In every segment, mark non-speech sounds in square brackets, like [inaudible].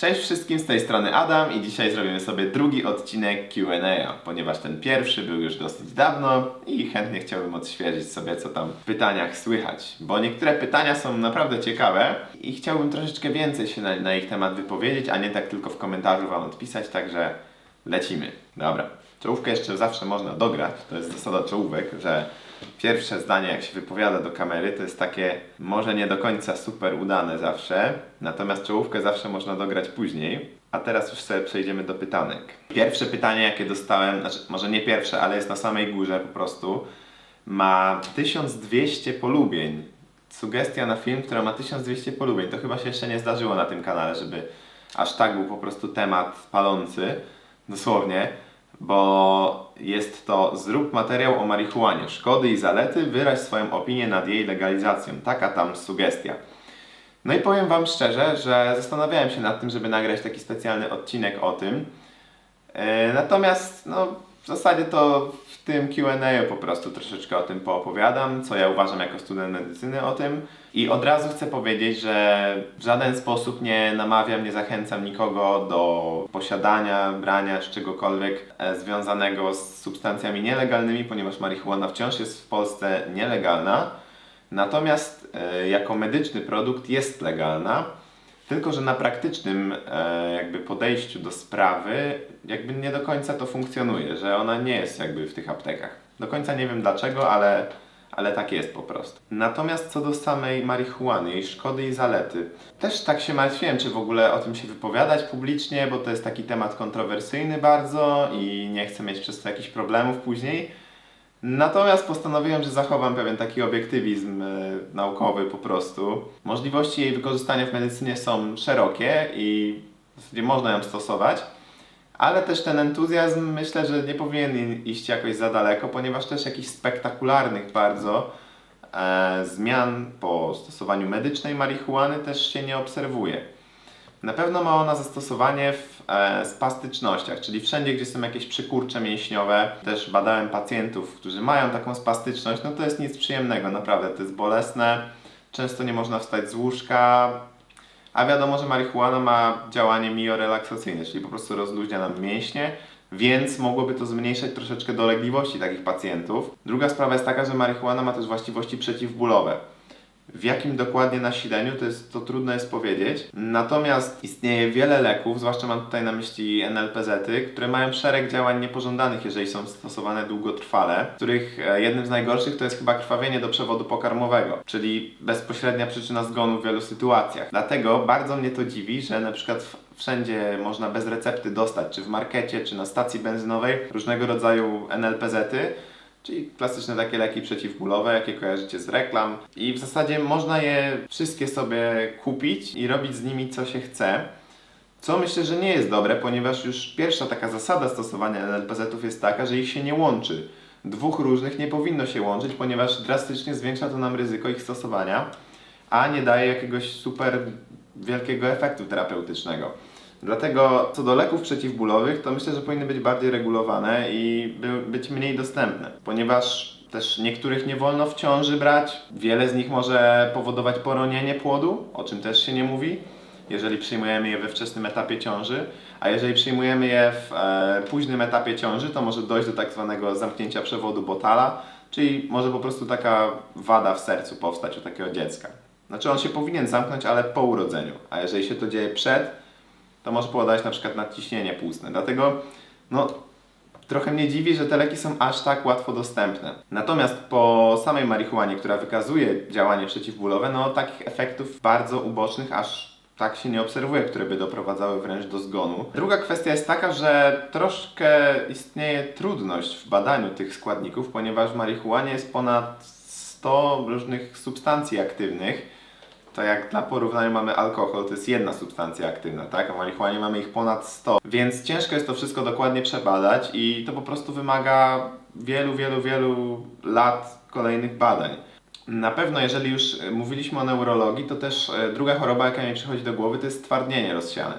Cześć wszystkim, z tej strony Adam i dzisiaj zrobimy sobie drugi odcinek Q&A, ponieważ ten pierwszy był już dosyć dawno i chętnie chciałbym odświeżyć sobie, co tam w pytaniach słychać, bo niektóre pytania są naprawdę ciekawe i chciałbym troszeczkę więcej się na, na ich temat wypowiedzieć, a nie tak tylko w komentarzu Wam odpisać, także lecimy. Dobra, czołówkę jeszcze zawsze można dograć, to jest zasada czołówek, że pierwsze zdanie, jak się wypowiada do kamery, to jest takie może nie do końca super udane zawsze, natomiast czołówkę zawsze można dograć później. A teraz już sobie przejdziemy do pytanek. Pierwsze pytanie, jakie dostałem, znaczy może nie pierwsze, ale jest na samej górze po prostu, ma 1200 polubień. Sugestia na film, która ma 1200 polubień. To chyba się jeszcze nie zdarzyło na tym kanale, żeby aż tak był po prostu temat palący, dosłownie bo jest to zrób materiał o marihuanie, szkody i zalety, wyraź swoją opinię nad jej legalizacją. Taka tam sugestia. No i powiem Wam szczerze, że zastanawiałem się nad tym, żeby nagrać taki specjalny odcinek o tym. E, Natomiast no, w zasadzie to w tym Q&A po prostu troszeczkę o tym poopowiadam, co ja uważam jako student medycyny o tym. I od razu chcę powiedzieć, że w żaden sposób nie namawiam, nie zachęcam nikogo do posiadania, brania czegokolwiek e, związanego z substancjami nielegalnymi, ponieważ marihuana wciąż jest w Polsce nielegalna. Natomiast e, jako medyczny produkt jest legalna. Tylko, że na praktycznym e, jakby podejściu do sprawy jakby nie do końca to funkcjonuje, że ona nie jest jakby w tych aptekach. Do końca nie wiem dlaczego, ale, ale tak jest po prostu. Natomiast co do samej marihuany, jej szkody i zalety, też tak się martwiłem, czy w ogóle o tym się wypowiadać publicznie, bo to jest taki temat kontrowersyjny bardzo i nie chcę mieć przez to jakichś problemów później. Natomiast postanowiłem, że zachowam pewien taki obiektywizm e, naukowy po prostu. Możliwości jej wykorzystania w medycynie są szerokie i w zasadzie można ją stosować, ale też ten entuzjazm myślę, że nie powinien iść jakoś za daleko, ponieważ też jakichś spektakularnych bardzo e, zmian po stosowaniu medycznej marihuany też się nie obserwuje. Na pewno ma ona zastosowanie w e, spastycznościach, czyli wszędzie, gdzie są jakieś przykurcze mięśniowe. Też badałem pacjentów, którzy mają taką spastyczność. No to jest nic przyjemnego, naprawdę. To jest bolesne. Często nie można wstać z łóżka. A wiadomo, że marihuana ma działanie miorelaksacyjne, czyli po prostu rozluźnia nam mięśnie, więc mogłoby to zmniejszać troszeczkę dolegliwości takich pacjentów. Druga sprawa jest taka, że marihuana ma też właściwości przeciwbólowe. W jakim dokładnie nasileniu, to, jest, to trudno jest powiedzieć. Natomiast istnieje wiele leków, zwłaszcza mam tutaj na myśli NLPZ-y, które mają szereg działań niepożądanych, jeżeli są stosowane długotrwale, których e, jednym z najgorszych to jest chyba krwawienie do przewodu pokarmowego, czyli bezpośrednia przyczyna zgonu w wielu sytuacjach. Dlatego bardzo mnie to dziwi, że na przykład wszędzie można bez recepty dostać, czy w markecie, czy na stacji benzynowej, różnego rodzaju NLPZ-y, Czyli klasyczne takie leki przeciwbólowe, jakie kojarzycie z reklam. I w zasadzie można je wszystkie sobie kupić i robić z nimi co się chce. Co myślę, że nie jest dobre, ponieważ już pierwsza taka zasada stosowania NLPZ-ów jest taka, że ich się nie łączy. Dwóch różnych nie powinno się łączyć, ponieważ drastycznie zwiększa to nam ryzyko ich stosowania, a nie daje jakiegoś super wielkiego efektu terapeutycznego. Dlatego co do leków przeciwbólowych, to myślę, że powinny być bardziej regulowane i by, być mniej dostępne, ponieważ też niektórych nie wolno w ciąży brać. Wiele z nich może powodować poronienie płodu, o czym też się nie mówi, jeżeli przyjmujemy je we wczesnym etapie ciąży, a jeżeli przyjmujemy je w e, późnym etapie ciąży, to może dojść do tak zwanego zamknięcia przewodu Botala, czyli może po prostu taka wada w sercu powstać u takiego dziecka. Znaczy on się powinien zamknąć, ale po urodzeniu, a jeżeli się to dzieje przed, to może powodować na przykład nadciśnienie płucne. Dlatego no, trochę mnie dziwi, że te leki są aż tak łatwo dostępne. Natomiast po samej marihuanie, która wykazuje działanie przeciwbólowe, no takich efektów bardzo ubocznych aż tak się nie obserwuje, które by doprowadzały wręcz do zgonu. Druga kwestia jest taka, że troszkę istnieje trudność w badaniu tych składników, ponieważ w marihuanie jest ponad 100 różnych substancji aktywnych. To jak dla porównania mamy alkohol, to jest jedna substancja aktywna, tak? A w marihuanie mamy ich ponad 100. Więc ciężko jest to wszystko dokładnie przebadać i to po prostu wymaga wielu, wielu, wielu lat kolejnych badań. Na pewno, jeżeli już mówiliśmy o neurologii, to też e, druga choroba, jaka mi przychodzi do głowy, to jest stwardnienie rozsiane.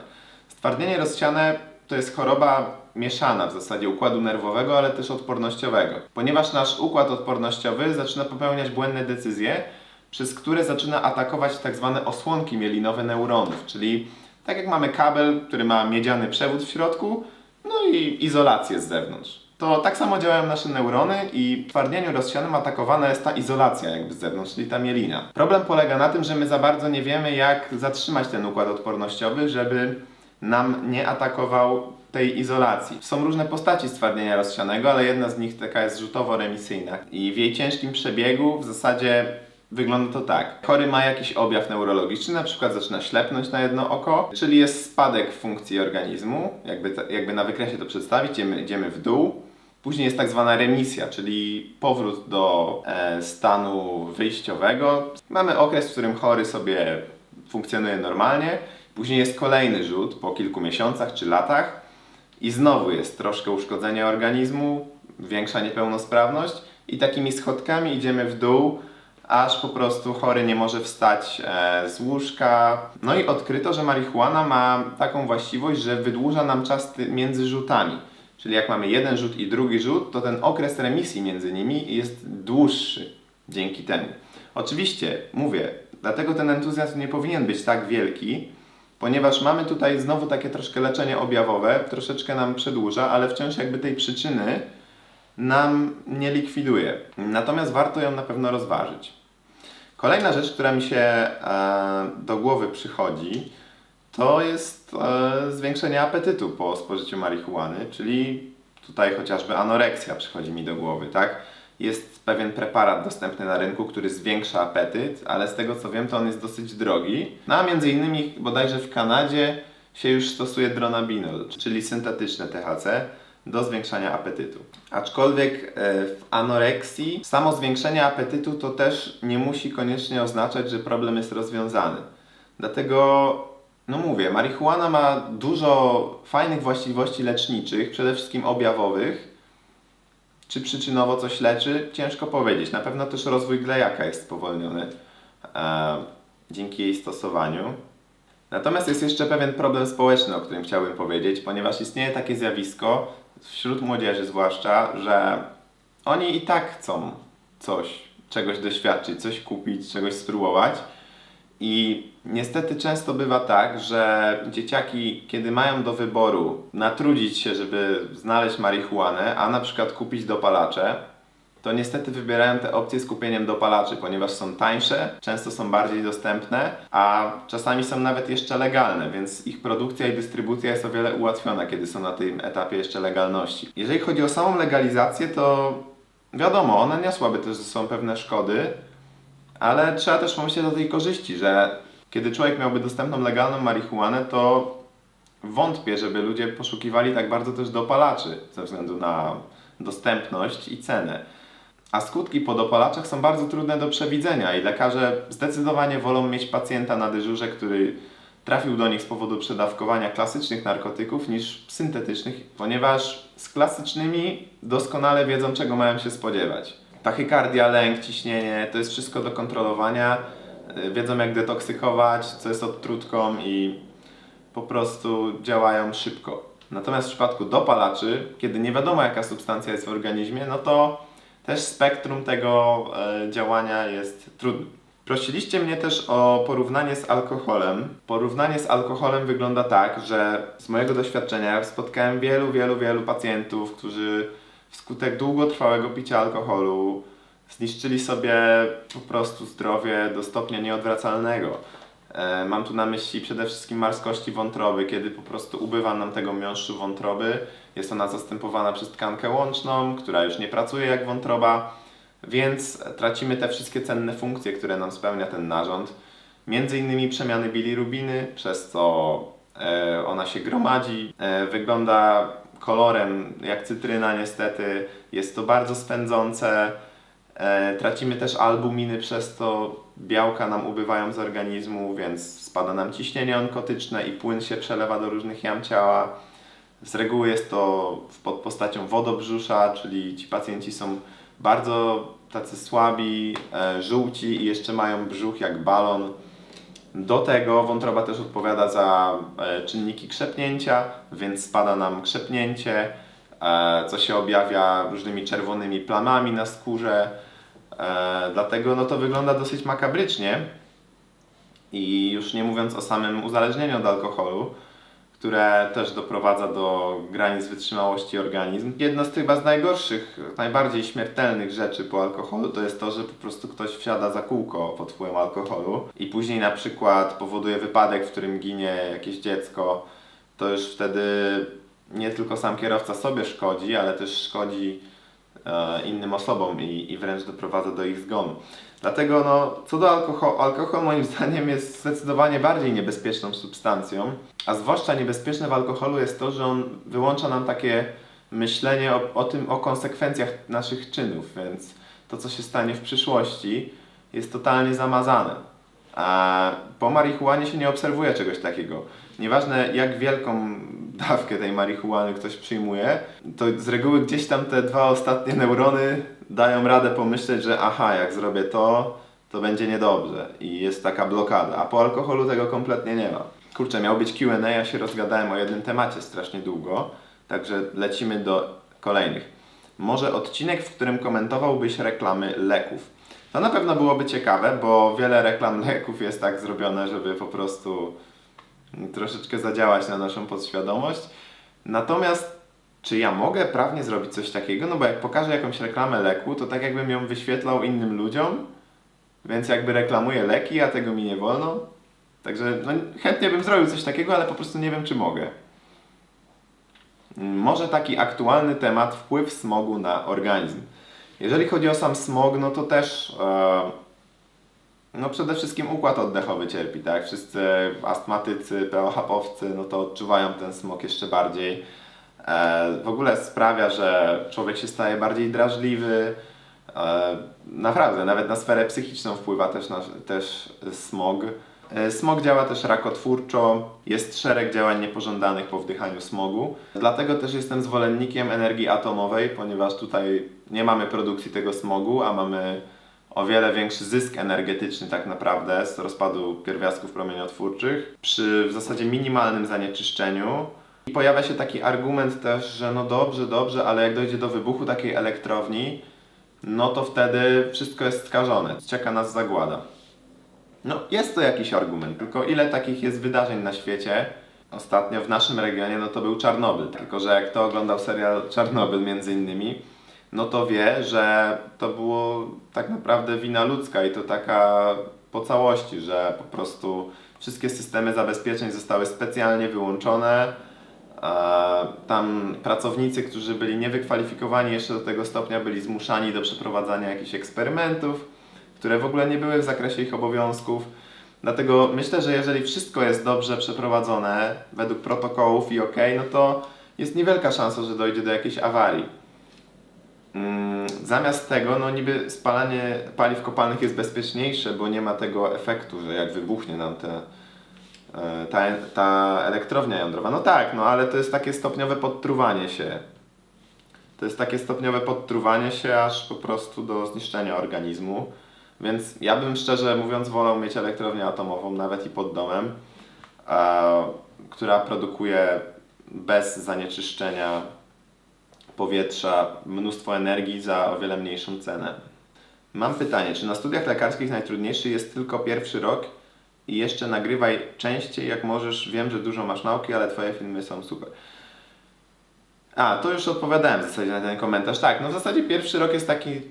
Stwardnienie rozsiane to jest choroba mieszana w zasadzie układu nerwowego, ale też odpornościowego. Ponieważ nasz układ odpornościowy zaczyna popełniać błędne decyzje, przez które zaczyna atakować tak zwane osłonki mielinowe neuronów, czyli Tak jak mamy kabel, który ma miedziany przewód w środku, no i izolację z zewnątrz. To tak samo działają nasze neurony i w twardnieniu rozsianym atakowana jest ta izolacja jakby z zewnątrz, czyli ta mielina. Problem polega na tym, że my za bardzo nie wiemy jak zatrzymać ten układ odpornościowy, żeby nam nie atakował tej izolacji. Są różne postaci stwardnienia rozsianego, ale jedna z nich taka jest rzutowo-remisyjna i w jej ciężkim przebiegu w zasadzie Wygląda to tak. Chory ma jakiś objaw neurologiczny, na przykład zaczyna ślepnąć na jedno oko, czyli jest spadek funkcji organizmu, jakby, jakby na wykresie to przedstawić, idziemy, idziemy w dół. Później jest tak zwana remisja, czyli powrót do e, stanu wyjściowego. Mamy okres, w którym chory sobie funkcjonuje normalnie. Później jest kolejny rzut po kilku miesiącach czy latach i znowu jest troszkę uszkodzenia organizmu, większa niepełnosprawność i takimi schodkami idziemy w dół, aż po prostu chory nie może wstać e, z łóżka. No i odkryto, że marihuana ma taką właściwość, że wydłuża nam czas między rzutami. Czyli jak mamy jeden rzut i drugi rzut, to ten okres remisji między nimi jest dłuższy dzięki temu. Oczywiście, mówię, dlatego ten entuzjazm nie powinien być tak wielki, ponieważ mamy tutaj znowu takie troszkę leczenie objawowe, troszeczkę nam przedłuża, ale wciąż jakby tej przyczyny nam nie likwiduje. Natomiast warto ją na pewno rozważyć. Kolejna rzecz, która mi się e, do głowy przychodzi, to jest e, zwiększenie apetytu po spożyciu marihuany, czyli tutaj chociażby anoreksja przychodzi mi do głowy, tak? Jest pewien preparat dostępny na rynku, który zwiększa apetyt, ale z tego co wiem, to on jest dosyć drogi. No a między innymi bodajże w Kanadzie się już stosuje dronabinol, czyli syntetyczne THC do zwiększania apetytu. Aczkolwiek e, w anoreksji samo zwiększenie apetytu to też nie musi koniecznie oznaczać, że problem jest rozwiązany. Dlatego, no mówię, marihuana ma dużo fajnych właściwości leczniczych, przede wszystkim objawowych. Czy przyczynowo coś leczy? Ciężko powiedzieć. Na pewno też rozwój glejaka jest spowolniony e, dzięki jej stosowaniu. Natomiast jest jeszcze pewien problem społeczny, o którym chciałbym powiedzieć, ponieważ istnieje takie zjawisko, wśród młodzieży zwłaszcza, że oni i tak chcą coś, czegoś doświadczyć, coś kupić, czegoś spróbować. I niestety często bywa tak, że dzieciaki, kiedy mają do wyboru natrudzić się, żeby znaleźć marihuanę, a na przykład kupić dopalacze, to niestety wybierają te opcje z kupieniem dopalaczy, ponieważ są tańsze, często są bardziej dostępne, a czasami są nawet jeszcze legalne, więc ich produkcja i dystrybucja jest o wiele ułatwiona, kiedy są na tym etapie jeszcze legalności. Jeżeli chodzi o samą legalizację, to wiadomo, ona niosłaby też ze sobą pewne szkody, ale trzeba też pomyśleć o tej korzyści, że kiedy człowiek miałby dostępną legalną marihuanę, to wątpię, żeby ludzie poszukiwali tak bardzo też dopalaczy ze względu na dostępność i cenę. A skutki po dopalaczach są bardzo trudne do przewidzenia i lekarze zdecydowanie wolą mieć pacjenta na dyżurze, który trafił do nich z powodu przedawkowania klasycznych narkotyków niż syntetycznych, ponieważ z klasycznymi doskonale wiedzą, czego mają się spodziewać. Tachykardia, lęk, ciśnienie, to jest wszystko do kontrolowania. Yy, Wiedzą jak detoksykować, co jest odtrutką i po prostu działają szybko. Natomiast w przypadku dopalaczy, kiedy nie wiadomo jaka substancja jest w organizmie, no to też spektrum tego e, działania jest trudne. Prosiliście mnie też o porównanie z alkoholem. Porównanie z alkoholem wygląda tak, że z mojego doświadczenia spotkałem wielu, wielu, wielu pacjentów, którzy wskutek długotrwałego picia alkoholu zniszczyli sobie po prostu zdrowie do stopnia nieodwracalnego. E, Mam tu na myśli przede wszystkim marskości wątroby, kiedy po prostu ubywa nam tego miąższu wątroby. Jest ona zastępowana przez tkankę łączną, która już nie pracuje jak wątroba, więc tracimy te wszystkie cenne funkcje, które nam spełnia ten narząd. Między innymi przemiany bilirubiny, przez co e, ona się gromadzi, e, wygląda kolorem jak cytryna niestety, jest to bardzo spędzące. E, tracimy też albuminy, przez to białka nam ubywają z organizmu, więc spada nam ciśnienie onkotyczne i płyn się przelewa do różnych jam ciała. Z reguły jest to pod postacią wodobrzusza, czyli ci pacjenci są bardzo tacy słabi, e, żółci i jeszcze mają brzuch jak balon. Do tego wątroba też odpowiada za e, czynniki krzepnięcia, więc spada nam krzepnięcie, co się objawia różnymi czerwonymi plamami na skórze. E, dlatego no to wygląda dosyć makabrycznie. I już nie mówiąc o samym uzależnieniu od alkoholu, które też doprowadza do granic wytrzymałości organizm. Jedno z chyba z najgorszych, najbardziej śmiertelnych rzeczy po alkoholu to jest to, że po prostu ktoś wsiada za kółko pod wpływem alkoholu i później na przykład powoduje wypadek, w którym ginie jakieś dziecko. To już wtedy nie tylko sam kierowca sobie szkodzi, ale też szkodzi innym osobom i, i wręcz doprowadza do ich zgonu. Dlatego no, co do alkoholu, alkohol moim [laughs] zdaniem jest zdecydowanie bardziej niebezpieczną substancją, a zwłaszcza niebezpieczne w alkoholu jest to, że on wyłącza nam takie myślenie o, o tym, o konsekwencjach naszych czynów, więc to, co się stanie w przyszłości, jest totalnie zamazane. A po marihuanie się nie obserwuje czegoś takiego. Nieważne jak wielką dawkę tej marihuany ktoś przyjmuje, to z reguły gdzieś tam te dwa ostatnie neurony dają radę pomyśleć, że aha, jak zrobię to, to będzie niedobrze i jest taka blokada. A po alkoholu tego kompletnie nie ma. Kurczę, miał być Q&A, ja się rozgadałem o jednym temacie strasznie długo, także lecimy do kolejnych. Może odcinek, w którym komentowałbyś reklamy leków. To na pewno byłoby ciekawe, bo wiele reklam leków jest tak zrobione, żeby po prostu troszeczkę zadziałać na naszą podświadomość. Natomiast czy ja mogę prawnie zrobić coś takiego? No bo jak pokażę jakąś reklamę leku, to tak jakbym ją wyświetlał innym ludziom, więc jakby reklamuję leki, a tego mi nie wolno. Także no, chętnie bym zrobił coś takiego, ale po prostu nie wiem, czy mogę. Może taki aktualny temat wpływ smogu na organizm. Jeżeli chodzi o sam smog, no to też e, no przede wszystkim układ oddechowy cierpi, tak? Wszyscy astmatycy, POH-owcy, no to odczuwają ten smog jeszcze bardziej. E, w ogóle sprawia, że człowiek się staje bardziej drażliwy. E, naprawdę, nawet na sferę psychiczną wpływa też, na, też smog. E, Smog działa też rakotwórczo, jest szereg działań niepożądanych po wdychaniu smogu. Dlatego też jestem zwolennikiem energii atomowej, ponieważ tutaj nie mamy produkcji tego smogu, a mamy o wiele większy zysk energetyczny tak naprawdę z rozpadu pierwiastków promieniotwórczych przy w zasadzie minimalnym zanieczyszczeniu. I pojawia się taki argument też, że no dobrze, dobrze, ale jak dojdzie do wybuchu takiej elektrowni, no to wtedy wszystko jest skażone, czeka nas zagłada. No, jest to jakiś argument, tylko ile takich jest wydarzeń na świecie? Ostatnio w naszym regionie, no to był Czarnobyl. Tylko, że jak kto oglądał serial Czarnobyl między innymi, no to wie, że to było tak naprawdę wina ludzka i to taka po całości, że po prostu wszystkie systemy zabezpieczeń zostały specjalnie wyłączone. Tam pracownicy, którzy byli niewykwalifikowani jeszcze do tego stopnia, byli zmuszani do przeprowadzania jakichś eksperymentów które w ogóle nie były w zakresie ich obowiązków. Dlatego myślę, że jeżeli wszystko jest dobrze przeprowadzone według protokołów i ok, no to jest niewielka szansa, że dojdzie do jakiejś awarii. Zamiast tego, no niby spalanie paliw kopalnych jest bezpieczniejsze, bo nie ma tego efektu, że jak wybuchnie nam te, e, ta, ta elektrownia jądrowa. No tak, no ale to jest takie stopniowe podtruwanie się. To jest takie stopniowe podtruwanie się aż po prostu do zniszczenia organizmu. Więc ja bym szczerze mówiąc wolał mieć elektrownię atomową nawet i pod domem, która produkuje bez zanieczyszczenia powietrza mnóstwo energii za o wiele mniejszą cenę. Mam pytanie, czy na studiach lekarskich najtrudniejszy jest tylko pierwszy rok i jeszcze nagrywaj częściej jak możesz? Wiem, że dużo masz nauki, ale twoje filmy są super. A, to już odpowiadałem w zasadzie na ten komentarz. Tak, no w zasadzie pierwszy rok jest taki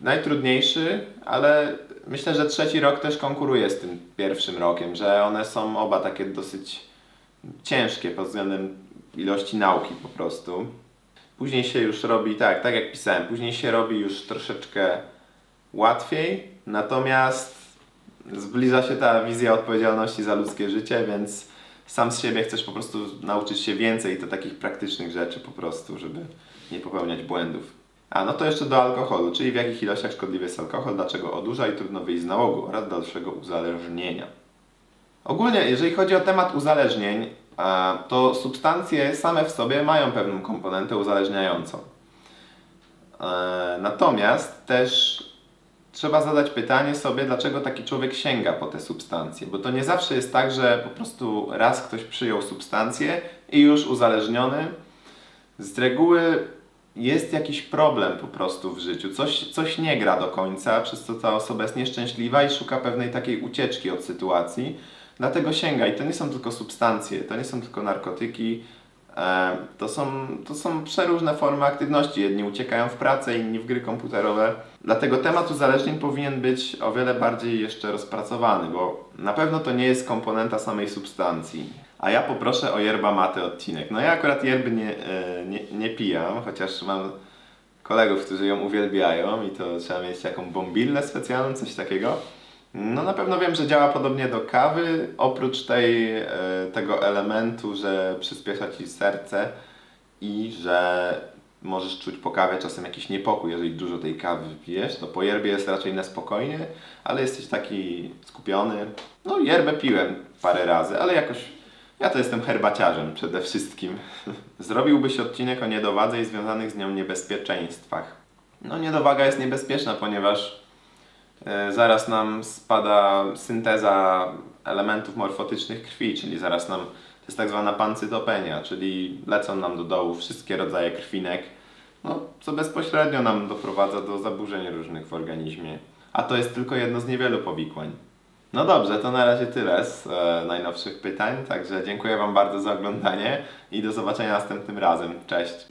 najtrudniejszy, ale myślę, że trzeci rok też konkuruje z tym pierwszym rokiem, że one są oba takie dosyć ciężkie pod względem ilości nauki po prostu. Później się już robi, tak, tak jak pisałem, później się robi już troszeczkę łatwiej, natomiast zbliża się ta wizja odpowiedzialności za ludzkie życie, więc sam z siebie chcesz po prostu nauczyć się więcej to takich praktycznych rzeczy po prostu, żeby nie popełniać błędów. A, no to jeszcze do alkoholu, czyli w jakich ilościach szkodliwy jest alkohol, dlaczego odurza i trudno wyjść z nałogu oraz dalszego uzależnienia. Ogólnie, jeżeli chodzi o temat uzależnień, to substancje same w sobie mają pewną komponentę uzależniającą. E, Natomiast też trzeba zadać pytanie sobie, dlaczego taki człowiek sięga po te substancje, bo to nie zawsze jest tak, że po prostu raz ktoś przyjął substancję i już uzależniony. Z reguły jest jakiś problem po prostu w życiu, coś, coś nie gra do końca, przez co ta osoba jest nieszczęśliwa i szuka pewnej takiej ucieczki od sytuacji, dlatego sięga. I to nie są tylko substancje, to nie są tylko narkotyki, e, to są, to są przeróżne formy aktywności. Jedni uciekają w pracę, inni w gry komputerowe. Dlatego temat uzależnień powinien być o wiele bardziej jeszcze rozpracowany, bo na pewno to nie jest komponenta samej substancji. A ja poproszę o yerba mate odcinek. No ja akurat yerby nie, e, nie, nie pijam, chociaż mam kolegów, którzy ją uwielbiają i to trzeba mieć taką bombillę specjalną, coś takiego. No na pewno wiem, że działa podobnie do kawy, oprócz tej, e, tego elementu, że przyspiesza Ci serce i że możesz czuć po kawie czasem jakiś niepokój, jeżeli dużo tej kawy wypijesz, to po yerbie jest raczej na spokojnie, ale jesteś taki skupiony. No yerbę piłem parę razy, ale jakoś ja to jestem herbaciarzem przede wszystkim. [laughs] Zrobiłbyś odcinek o niedowadze i związanych z nią niebezpieczeństwach. No niedowaga jest niebezpieczna, ponieważ zaraz nam spada synteza elementów morfotycznych krwi, czyli zaraz nam to jest tak zwana pancytopenia, czyli lecą nam do dołu wszystkie rodzaje krwinek, no, co bezpośrednio nam doprowadza do zaburzeń różnych w organizmie. A to jest tylko jedno z niewielu powikłań. No dobrze, to na razie tyle z e, najnowszych pytań, także dziękuję Wam bardzo za oglądanie i do zobaczenia następnym razem. Cześć!